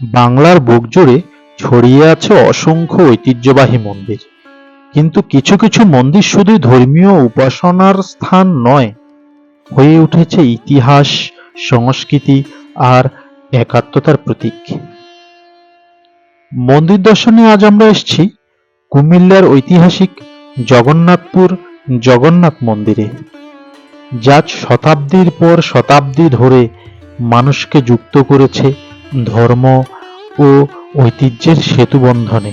বাংলার বুক জুড়ে ছড়িয়ে আছে অসংখ্য ঐতিহ্যবাহী মন্দির। কিন্তু কিছু কিছু মন্দির শুধু ধর্মীয় উপাসনার স্থান নয়, হয়ে উঠেছে ইতিহাস, সংস্কৃতি আর একাত্মতার প্রতীক। মন্দির দর্শনে আজ আমরা এসেছি কুমিল্লার ঐতিহাসিক জগন্নাথপুর জগন্নাথ মন্দিরে। যা শতাব্দীর পর শতাব্দী ধরে মানুষকে যুক্ত করেছে ধর্ম ও ঐতিহ্যের সেতু বন্ধনে।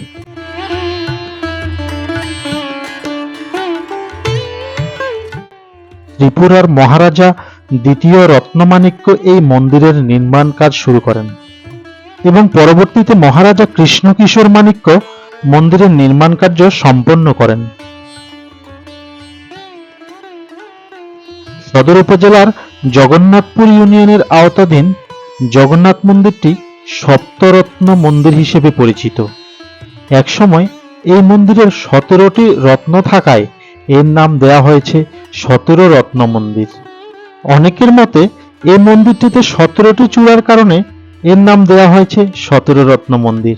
ত্রিপুরার মহারাজা দ্বিতীয় রত্নমাণিক্য এই মন্দিরের নির্মাণ কাজ শুরু করেন এবং পরবর্তীতে মহারাজা কৃষ্ণকিশোর মাণিক্য মন্দিরের নির্মাণ কার্য সম্পন্ন করেন। সদর উপজেলার জগন্নাথপুর ইউনিয়নের আওতাধীন জগন্নাথ মন্দিরটি সপ্তরত্ন মন্দির হিসেবে পরিচিত। একসময় এই মন্দিরের সতেরোটি রত্ন থাকায় এর নাম দেয়া হয়েছে সতেরো রত্ন মন্দির। অনেকের মতে এই মন্দিরটিতে সতেরোটি চূড়ার কারণে এর নাম দেয়া হয়েছে সতেরো রত্ন মন্দির।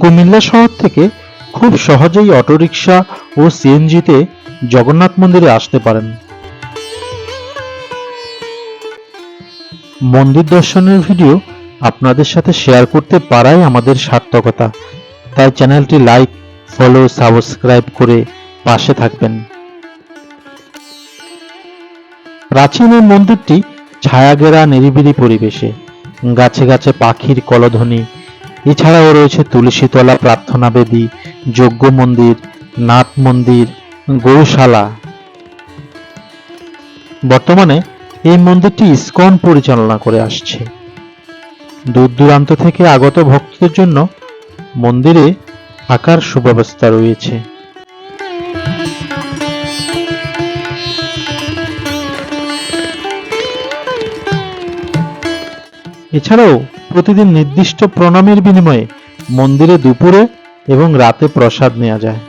কুমিল্লা শহর থেকে খুব সহজেই অটোরিকশা ও সিএনজিতে জগন্নাথ মন্দিরে আসতে পারেন। মন্দির দর্শনের ভিডিও আপনাদের সাথে শেয়ার করতে পারাই আমাদের সার্থকতা। তাই চ্যানেলটি লাইক, ফলো, সাবস্ক্রাইব করে পাশে থাকবেন। প্রাচীন এই মন্দিরটি ছায়াঘেরা নিরিবিলি পরিবেশে। গাছে গাছে পাখির কলধ্বনি এছাড়াও রয়েছে তুলসীতলা প্রার্থনা বেদী যজ্ঞ মন্দির, নাথ মন্দির গৌশালা বর্তমানে এই মন্দিরটি ইস্কন পরিচালনা করে আসছে। দূর দূরান্ত থেকে আগত ভক্তদের জন্য মন্দিরে থাকার সুব্যবস্থা রয়েছে। এছাড়াও প্রতিদিন নির্দিষ্ট প্রণামের বিনিময়ে মন্দিরে দুপুরে এবং রাতে প্রসাদ নেওয়া যায়।